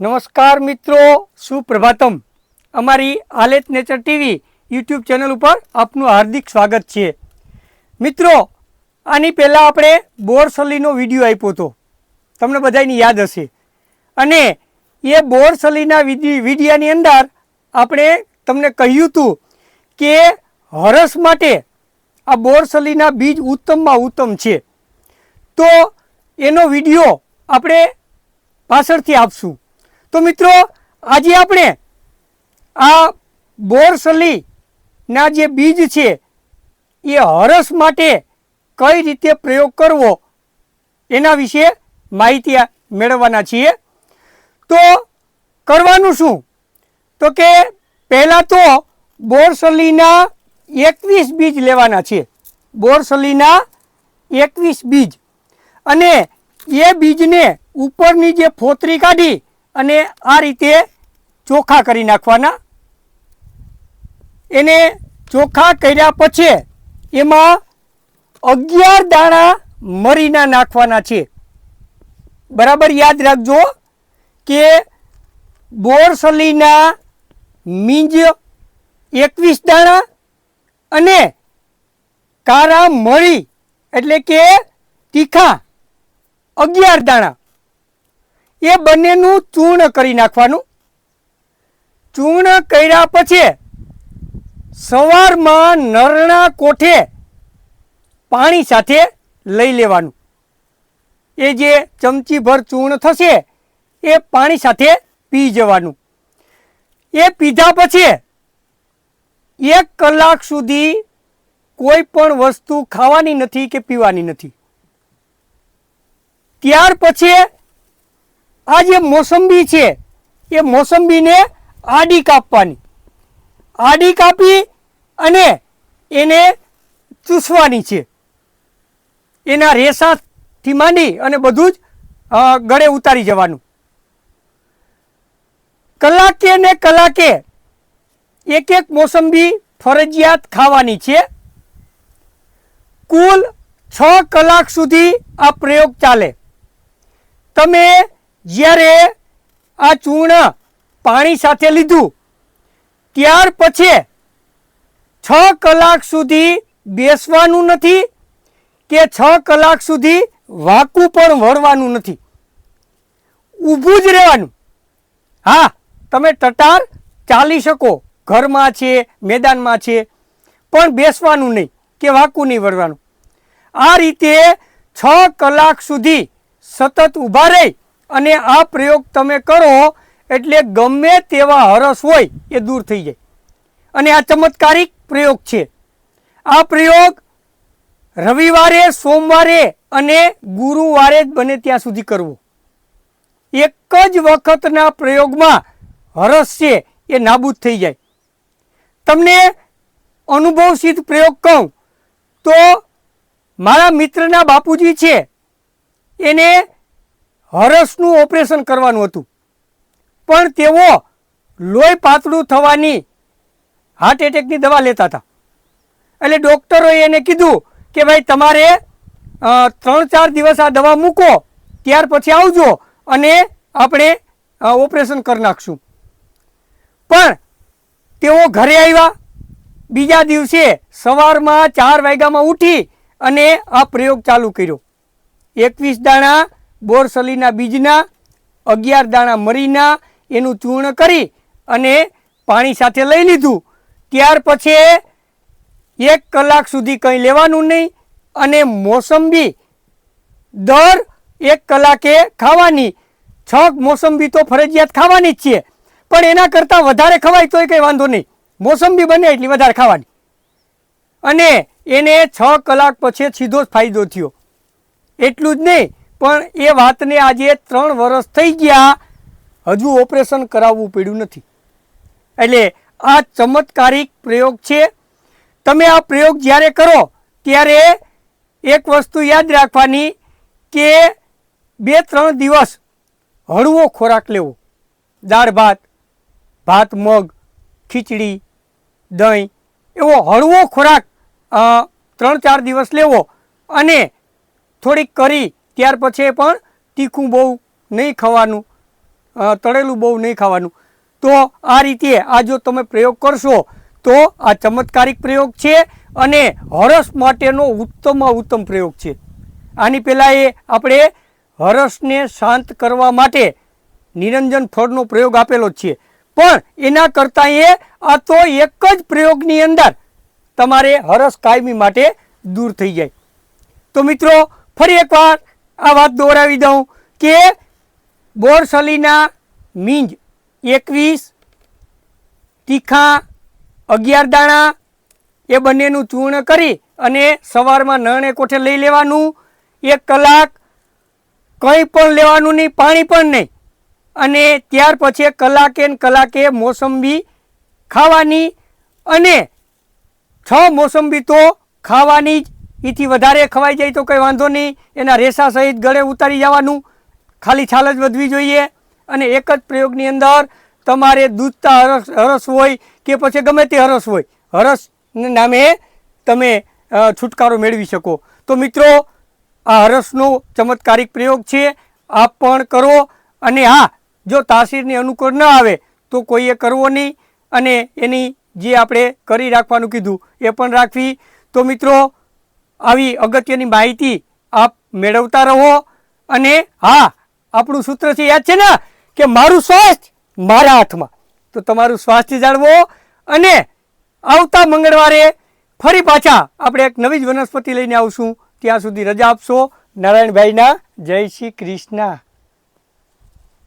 નમસ્કાર મિત્રો, સુપ્રભાતમ. અમારી આલેત નેચર ટીવી યુટ્યુબ ચેનલ ઉપર આપનું હાર્દિક સ્વાગત છે. મિત્રો, આની પહેલાં આપણે બોરસલીનો વીડિયો આપ્યો હતો. તમને બધાની યાદ હશે. અને એ બોરસલીના વિડી, વિડીયાની અંદર આપણે તમને કહ્યું હતું કે હરસ માટે આ બોરસલીના બીજ ઉત્તમમાં ઉત્તમ છે. તો એનો વીડિયો આપણે પાછળથી આપશું. તો મિત્રો, આજે આપણે આ બોરસલીના જે બીજ છે, એ હરસ માટે કઈ રીતે પ્રયોગ કરવો, એના વિશે માહિતી મેળવવાના છીએ. તો કરવાનું શું? તો કે પહેલાં તો બોરસલીના એકવીસ બીજ લેવાના છે. બોરસલીના એકવીસ બીજ. અને એ બીજને ઉપરની જે ફોતરી કાઢી અને આ રીતે ચોખા કરી નાખવાના. એને ચોખા કર્યા પછી એમાં અગિયાર દાણા મરીના નાખવાના છે. બરાબર યાદ રાખજો કે બોરસલીના મીંજ એકવીસ દાણા અને કારા મરી એટલે કે તીખા અગિયાર દાણા. એ બંનેનું ચૂર્ણ કરી નાખવાનું. ચૂર્ણ કર્યા પછી સવારમાં નરણા કોઠે પાણી સાથે લઈ લેવાનું. એ જે ચમચીભર ચૂર્ણ થશે એ પાણી સાથે પી જવાનું. એ પીધા પછી એક કલાક સુધી કોઈ પણ વસ્તુ ખાવાની નથી કે પીવાની નથી. ત્યાર પછી આ જે મોસંબી છે, એ મોસંબીને આડી કાપવાની. આડી કાપી અને એને ચૂસવાની છે. એના રેસાથી માંડી અને બધું જ ગળે ઉતારી જવાનું. કલાકે ને કલાકે એક એક મોસંબી ફરજિયાત ખાવાની છે. કુલ છ કલાક સુધી આ પ્રયોગ ચાલે. તમે જ્યારે આ ચૂર્ણ પાણી સાથે લીધું, ત્યાર પછી છ કલાક સુધી બેસવાનું નથી કે છ કલાક સુધી વાકું પણ વળવાનું નથી. ઊભું જ રહેવાનું. હા, તમે ટટાર ચાલી શકો. ઘરમાં છે, મેદાનમાં છે, પણ બેસવાનું નહીં કે વાકું નહીં વળવાનું. આ રીતે છ કલાક સુધી સતત ઊભા રહી અને આ પ્રયોગ તમે કરો એટલે ગમે તેવા હરસ હોય એ દૂર થઈ જાય. અને આ ચમત્કારિક પ્રયોગ છે. આ પ્રયોગ રવિવારે, સોમવારે અને ગુરુવારે જ બને ત્યાં સુધી કરવો. એક જ વખતના પ્રયોગમાં હરસ છે એ નાબૂદ થઈ જાય. તમને અનુભવ સિદ્ધ પ્રયોગ કહું તો મારા મિત્રના બાપુજી છે. એને હરસનું ઓપરેશન કરવાનું હતું. પણ તેઓ લોહી પાતળું થવાની હાર્ટ એટેકની દવા લેતા હતા. એટલે ડૉક્ટરોએ એને કીધું કે ભાઈ, તમારે ત્રણ ચાર દિવસ આ દવા મૂકો, ત્યાર પછી આવજો અને આપણે ઓપરેશન કરી નાખશું. પણ તેઓ ઘરે આવ્યા. બીજા દિવસે સવારમાં ચાર વાગ્યામાં ઉઠી અને આ પ્રયોગ ચાલુ કર્યો. એકવીસ દાણા બોરસલીના બીજના, અગિયાર દાણા મરીના, એનું ચૂર્ણ કરી અને પાણી સાથે લઈ લીધું. ત્યાર પછી એક કલાક સુધી કંઈ લેવાનું નહીં અને મોસંબી દર એક કલાકે ખાવાની. છ મોસંબી તો ફરજિયાત ખાવાની જ છે. પણ એના કરતાં વધારે ખવાય તોય કંઈ વાંધો નહીં. મોસંબી બને એટલી વધારે ખાવાની. અને એને છ કલાક પછી સીધો જ ફાયદો થયો. એટલું જ નહીં. પણ એ વાતને આજે ત્રણ વર્ષ થઈ ગયા, હજુ ઓપરેશન કરાવવું પડ્યું નથી. એટલે આ ચમત્કારિક પ્રયોગ છે. તમે આ પ્રયોગ જ્યારે કરો, ત્યારે એક વસ્તુ યાદ રાખવાની કે બે ત્રણ દિવસ હળવો ખોરાક લેવો. દાળ, ભાત ભાત, મગ, ખીચડી, દહીં, એવો હળવો ખોરાક ત્રણ ચાર દિવસ લેવો અને થોડીક કરી ત્યાર પછી પણ તીખું બહુ નહીં ખાવાનું તળેલું બહુ નહીં ખાવાનું. તો આ રીતે આ જો તમે પ્રયોગ કરશો, તો આ ચમત્કારિક પ્રયોગ છે અને હરસ માટેનો ઉત્તમમાં ઉત્તમ પ્રયોગ છે. આની પહેલાં એ આપણે હરસને શાંત કરવા માટે નિરંજન ફળનો પ્રયોગ આપેલો છે. પણ એના કરતાં એ, આ તો એક જ પ્રયોગની અંદર તમારે હરસ કાયમી માટે દૂર થઈ જાય. તો મિત્રો, ફરી એકવાર આ વાત દોહરાવી દઉં કે બોરસલીના મીંજ એકવીસ, તીખા અગિયાર દાણા એ બંનેનું ચૂર્ણ કરી અને સવારમાં નરણે કોઠે લઈ લેવાનું. એક કલાક કંઈ પણ લેવાનું નહીં, પાણી પણ નહીં. અને ત્યાર પછી કલાકે ને કલાકે મોસંબી ખાવાની અને છ મોસંબી તો ખાવાની જ. એથી વધારે ખવાઈ જાય તો કંઈ વાંધો નહીં. એના રેસા સહિત ગળે ઉતારી જવાનું. ખાલી છાલ જ વધવી જોઈએ. અને એક જ પ્રયોગની અંદર તમારે દૂધતા હરસ હરસ હોય કે પછી ગમે તે હરસ હોય. હરસ નામે તમે છુટકારો મેળવી શકો. તો મિત્રો, આ હરસનો ચમત્કારિક પ્રયોગ છે. આપ પણ કરો. અને હા, જો તાસીરને અનુકૂળ ન આવે તો કોઈએ કરવો નહીં. અને એની જે આપણે કરી રાખવાનું કીધું, એ પણ રાખવી. તો મિત્રો આવી અગત્યની માહિતી આપ મેળવતા રહો અને હા, આપણું સૂત્ર છે યાદ છે ને? કે મારું સ્વાસ્થ્ય મારા હાથમાં. તો તમારું સ્વાસ્થ્ય જાળવો અને આવતા મંગળવારે ફરી પાછા આપણે એક નવી જ વનસ્પતિ લઈને આવશું. ત્યાં સુધી રજા આપશો. નારાયણભાઈના જય શ્રી કૃષ્ણ.